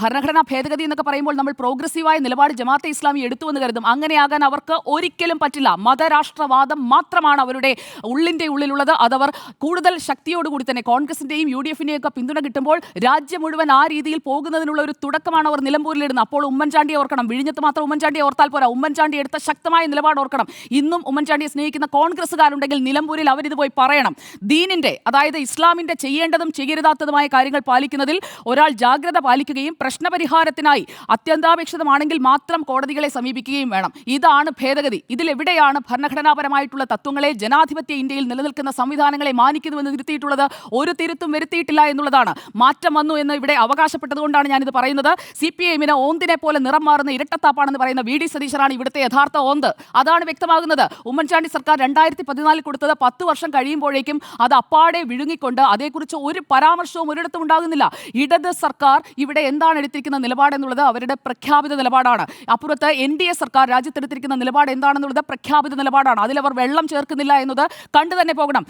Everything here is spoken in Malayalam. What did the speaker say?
ഭരണഘടനാ ഭേദഗതി എന്നൊക്കെ പറയുമ്പോൾ നമ്മൾ പ്രോഗ്രസീവായ നിലപാട് ജമാഅത്തെ ഇസ്ലാമി എടുത്തുവെന്ന് കരുതും. അങ്ങനെയാകാൻ അവർക്ക് ഒരിക്കലും പറ്റില്ല. മതരാഷ്ട്രവാദം മാത്രമാണ് അവരുടെ ഉള്ളിന്റെ ഉള്ളിലുള്ളത്. അതവർ കൂടുതൽ ശക്തിയോടുകൂടി തന്നെ കോൺഗ്രസിന്റെയും യു ഡി എഫിന്റെയും ഒക്കെ പിന്തുണ കിട്ടുമ്പോൾ രാജ്യം മുഴുവൻ ആ രീതിയിൽ പോകുന്നതിനുള്ള ഒരു തുടക്കമാണ് അവർ നിലമ്പൂരിലിടുന്നത്. അപ്പോൾ ഉമ്മൻചാണ്ടിയെ ഓർക്കണം. വിഴിഞ്ഞത്ത് മാത്രം ഉമ്മൻചാണ്ടി ഓർത്താൽ പോരാ. ഉമ്മൻചാണ്ടി എടുത്ത ശക്തമായ നിലപാട് ഓർക്കണം. ഇന്നും ഉമ്മൻചാണ്ടിയെ സ്നേഹിക്കുന്ന കോൺഗ്രസ്സുകാരുണ്ടെങ്കിൽ നിലമ്പൂരിൽ അവരിത് പോയി പറയണം. ദീനിന്റെ അതായത് ഇസ്ലാമിന്റെ ചെയ്യേണ്ടതും ചെയ്യരുതാത്തതുമായ കാര്യങ്ങൾ പാലിക്കുന്നതിൽ ഒരാൾ ജാഗ്രത പാലിക്കുകയും പ്രശ്നപരിഹാരത്തിനായി അത്യന്താപേക്ഷിതമാണെങ്കിൽ മാത്രം കോടതികളെ സമീപിക്കുകയും വേണം. ഇതാണ് ഭേദഗതി. ഇതിലെവിടെയാണ് ഭരണഘടനാപരമായിട്ടുള്ള തത്വങ്ങളെ ജനാധിപത്യ ഇന്ത്യയിൽ നിലനിൽക്കുന്ന സംവിധാനങ്ങളെ മാനിക്കുന്നുവെന്ന് തിരുത്തിയിട്ടുള്ളത്? ഒരു തിരുത്തും വരുത്തിയിട്ടില്ല എന്നുള്ളതാണ്. മാറ്റം വന്നു എന്ന് ഇവിടെ അവകാശപ്പെട്ടതുകൊണ്ടാണ് ഞാനിത് പറയുന്നത്. സി പി എമ്മിന് ഓന്തിനെ പോലെ നിറം മാറുന്ന ഇരട്ടത്താപ്പാണെന്ന് പറയുന്ന വി ഡി സതീശനാണ് ഇവിടുത്തെ യഥാർത്ഥ ഓന്ത്. അതാണ് വ്യക്തമാകുന്നത്. ഉമ്മൻചാണ്ടി സർക്കാർ രണ്ടായിരത്തി പതിനാലിൽ കൊടുത്തത് പത്ത് വർഷം കഴിയുമ്പോഴേക്കും അത് അപ്പാടെ വിഴുങ്ങിക്കൊണ്ട് അതേക്കുറിച്ച് ഒരു പരാമർശവും ഒരിടത്തും ഉണ്ടാകുന്നില്ല. ഇടത് സർക്കാർ ഇവിടെ എന്താണ് എടുത്തിരിക്കുന്ന നിലപാടെന്നുള്ളത് അവരുടെ പ്രഖ്യാപിത നിലപാടാണ്. അപ്പുറത്ത് എൻ ഡി എ സർക്കാർ രാജ്യത്തെടുത്തിരിക്കുന്ന നിലപാട് എന്താണെന്നുള്ളത് പ്രഖ്യാപിത നിലപാടാണ്. അതിലവർ വെള്ളം ചേർക്കുന്നില്ല എന്നത് കണ്ടു തന്നെ പോകണം.